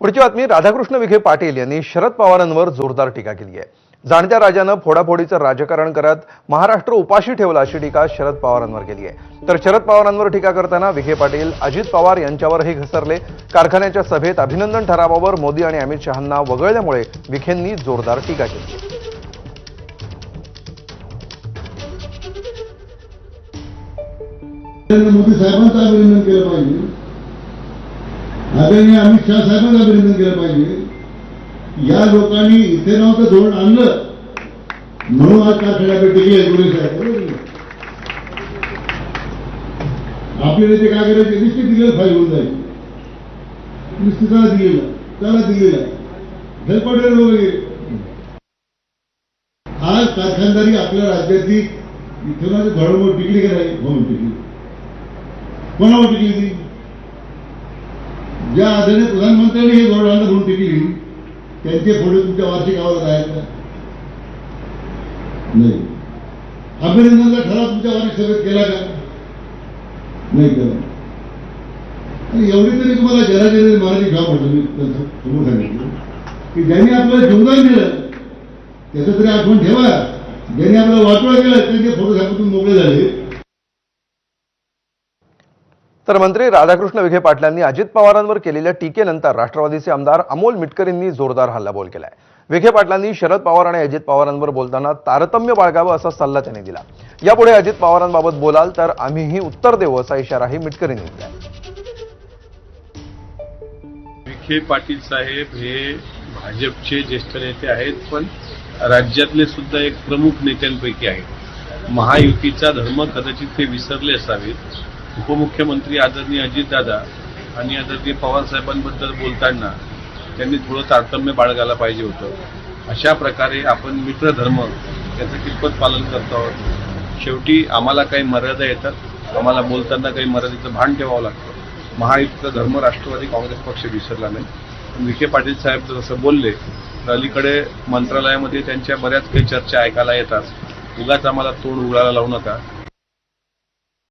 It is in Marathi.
पुढची बातमी राधाकृष्ण विखे पाटील यांनी शरद पवारांवर जोरदार टीका केली आहे. जाणत्या राजानं फोडाफोडीचं राजकारण करत महाराष्ट्र उपाशी ठेवला अशी टीका शरद पवारांवर केली आहे. तर शरद पवारांवर टीका करताना विखे पाटील अजित पवार यांच्यावरही घसरले. कारखान्याच्या सभेत अभिनंदन ठरावावर मोदी आणि अमित शहांना वगळल्यामुळे विखेंनी जोरदार टीका केली. मोदी साहेबांचं अभिनंदन केलं पाहिजे. आदरणीय अमित शहा साहेबांना अभिनंदन केलं पाहिजे. या लोकांनी इथे नव्हतं धोरण आणलं. म्हणून आज कारखान्याकडे टिकले एकोणीस आहे? आपले नेते काय करायचे? निश्चित दिलेलं फाईल होऊन जाईल. निश्चित त्याला दिलेलं त्याला दिलेलं हेल्पॉटेल वगैरे आज कारखानदारी आपल्या राज्यातली इथून घडवड टिकली का नाही? म्हणून टिकली? कोणावर टिकली ती? ज्या आदरणीय प्रधानमंत्र्यांनी हे धोरण आणलं म्हणून टिकली त्यांचे फोटो तुमच्या वार्षिक आवाज आहेत का? नाही. अभिनंदनचा ठराव तुमच्या वार्षिक सभेत केला का? नाही केला. आणि एवढी तरी तुम्हाला जराजरी महाराजी घ्या म्हणतो मी त्यांचं समोर सांगितलं. की ज्यांनी आपल्याला जीवदान दिलं त्याचं तरी आठवण ठेवा. ज्यांनी आपल्याला वाटोळा केला त्यांचे फोटो साहेबातून मोकळे झाले. तर मंत्री राधाकृष्ण विखे पाटलांनी अजित पवारांवर केलेल्या टीकेनंतर राष्ट्रवादीचे आमदार अमोल मिटकरींनी जोरदार हल्लाबोल केलाय. विखे पाटलांनी शरद पवार आणि अजित पवारांवर बोलताना तारतम्य बाळगावं असा सल्ला त्यांनी दिला. यापुढे अजित पवारांबाबत बोलाल तर आम्हीही उत्तर देऊ असा इशाराही मिटकरींनी दिला विखे पाटील साहेब हे भाजपचे ज्येष्ठ नेते आहेत पण राज्यातले सुद्धा एक प्रमुख नेत्यांपैकी आहेत. महायुतीचा धर्म कदाचित ते विसरले असावेत. उपमुख्यमंत्री आदरणीय अजितदादा आणि आदरणीय पवार साहेबांबद्दल बोलताना त्यांनी थोडं तारतम्य बाळगायला पाहिजे होतं. अशा प्रकारे आपण मित्रधर्म त्याचं कितपत पालन करतो आहोत? शेवटी आम्हाला काही मर्यादा येतात. आम्हाला बोलताना काही मर्यादेचं भान ठेवावं लागतं. महायुक्त धर्म राष्ट्रवादी काँग्रेस पक्ष विसरला नाही. विखे पाटील साहेब जर असं बोलले तर अलीकडे मंत्रालयामध्ये त्यांच्या बऱ्याच काही चर्चा ऐकायला येतात. उगाच आम्हाला तोंड उघडायला लावू नका.